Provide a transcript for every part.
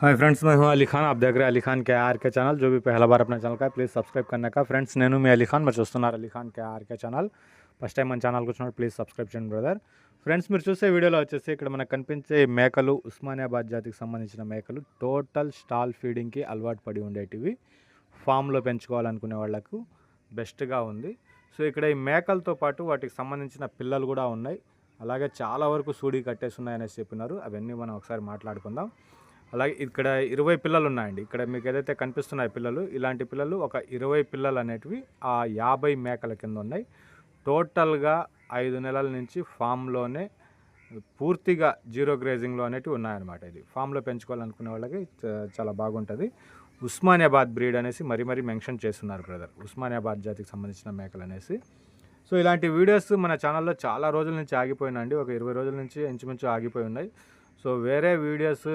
Hi friends मैं हूं अली खान आप देख रहे हैं Ali Khan K R K channel जो भी पहला बार अपना ఛానల్ का ప్లీజ్ సబ్స్క్రైబ్ करने का ఫ్రెండ్స్ నేను మీ అలీ ఖాన్ మీరు చూస్తున్నారు Ali Khan K RK channel first time మన ఛానల్కి వచ్చినప్పుడు ప్లీజ్ సబ్స్క్రైబ్ చేయండి బ్రదర్ ఫ్రెండ్స్ మీరు చూసే వీడియోలో వచ్చేసి ఇక్కడ మనకు కనిపించే మేకలు ఉస్మానియాబాద్ జాతికి సంబంధించిన మేకలు టోటల్ స్టాల్ ఫీడింగ్కి అలవాటు పడి ఉండేటివి ఫామ్లో పెంచుకోవాలనుకునే వాళ్ళకు బెస్ట్గా ఉంది సో ఇక్కడ ఈ మేకలతో పాటు వాటికి సంబంధించిన పిల్లలు కూడా ఉన్నాయి అలాగే చాలా వరకు సూడి కట్టేసి ఉన్నాయనేసి చెప్పినారు అవన్నీ మనం ఒకసారి మాట్లాడుకుందాం అలాగే ఇక్కడ ఇరవై పిల్లలు ఉన్నాయండి ఇక్కడ మీకు ఏదైతే కనిపిస్తున్నాయి పిల్లలు ఇలాంటి పిల్లలు ఒక ఇరవై పిల్లలు అనేటివి ఆ యాభై మేకల కింద ఉన్నాయి. టోటల్గా ఐదు నెలల నుంచి ఫామ్లోనే పూర్తిగా జీరో గ్రేజింగ్లో అనేటివి ఉన్నాయన్నమాట ఇది. ఫామ్లో పెంచుకోవాలనుకునే వాళ్ళకి చాలా బాగుంటుంది. ఉస్మానియాబాద్ బ్రీడ్ అనేసి మరీ మరీ మెన్షన్ చేస్తున్నారు బ్రదర్. ఉస్మానియాబాద్ జాతికి సంబంధించిన మేకలు అనేసి. సో ఇలాంటి వీడియోస్ మన ఛానల్లో చాలా రోజుల నుంచి ఆగిపోయినండి ఒక ఇరవై రోజుల నుంచి ఇంచుమించు ఆగిపోయి ఉన్నాయి. సో వేరే వీడియోస్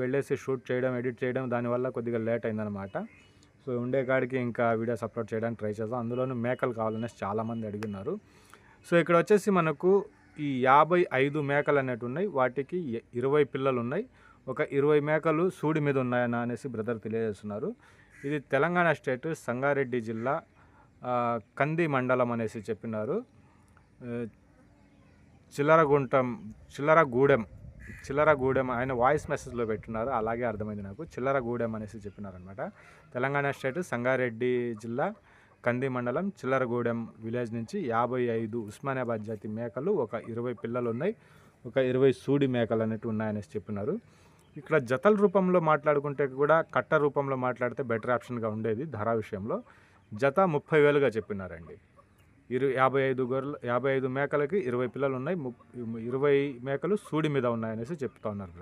వెళ్ళేసి షూట్ చేయడం ఎడిట్ చేయడం దానివల్ల కొద్దిగా లేట్ అయిందనమాట సో ఉండే కాడికి ఇంకా వీడియోస్ అప్లోడ్ చేయడానికి ట్రై చేద్దాం. అందులోనూ మేకలు కావాలనేసి చాలామంది అడిగినారు. సో ఇక్కడ వచ్చేసి మనకు ఈ యాభై ఐదు మేకలు అనేవి ఉన్నాయి. వాటికి ఇరవై పిల్లలు ఉన్నాయి. ఒక ఇరవై మేకలు సూడి మీద ఉన్నాయని అనేసి బ్రదర్ తెలియజేస్తున్నారు. ఇది తెలంగాణ స్టేట్ సంగారెడ్డి జిల్లా కంది మండలం అనేసి చెప్పినారు. చిల్లరగుంటం చిల్లరగూడెం చిల్లరగూడెం ఆయన వాయిస్ మెసేజ్లో పెట్టున్నారు అలాగే అర్థమైంది నాకు. చిల్లరగూడెం అనేసి చెప్పినారనమాట తెలంగాణ స్టేట్ సంగారెడ్డి జిల్లా కంది మండలం చిల్లరగూడెం విలేజ్ నుంచి యాభై ఐదు ఉస్మానాబాద్ జాతి మేకలు ఒక ఇరవై పిల్లలు ఉన్నాయి ఒక ఇరవై సూడి మేకలు అనేవి ఉన్నాయనేసి చెప్పినారు. ఇక్కడ జతల రూపంలో మాట్లాడుకుంటే కూడా కట్ట రూపంలో మాట్లాడితే బెటర్ ఆప్షన్గా ఉండేది ధర విషయంలో. జత ముప్పై వేలుగా చెప్పినారండి. ఇరు యాభై ఐదు గొర్రెలు యాభై ఐదు మేకలకి ఇరవై పిల్లలు ఉన్నాయి ఇరవై మేకలు సూడి మీద ఉన్నాయనేసి చెప్తా ఉన్నారు.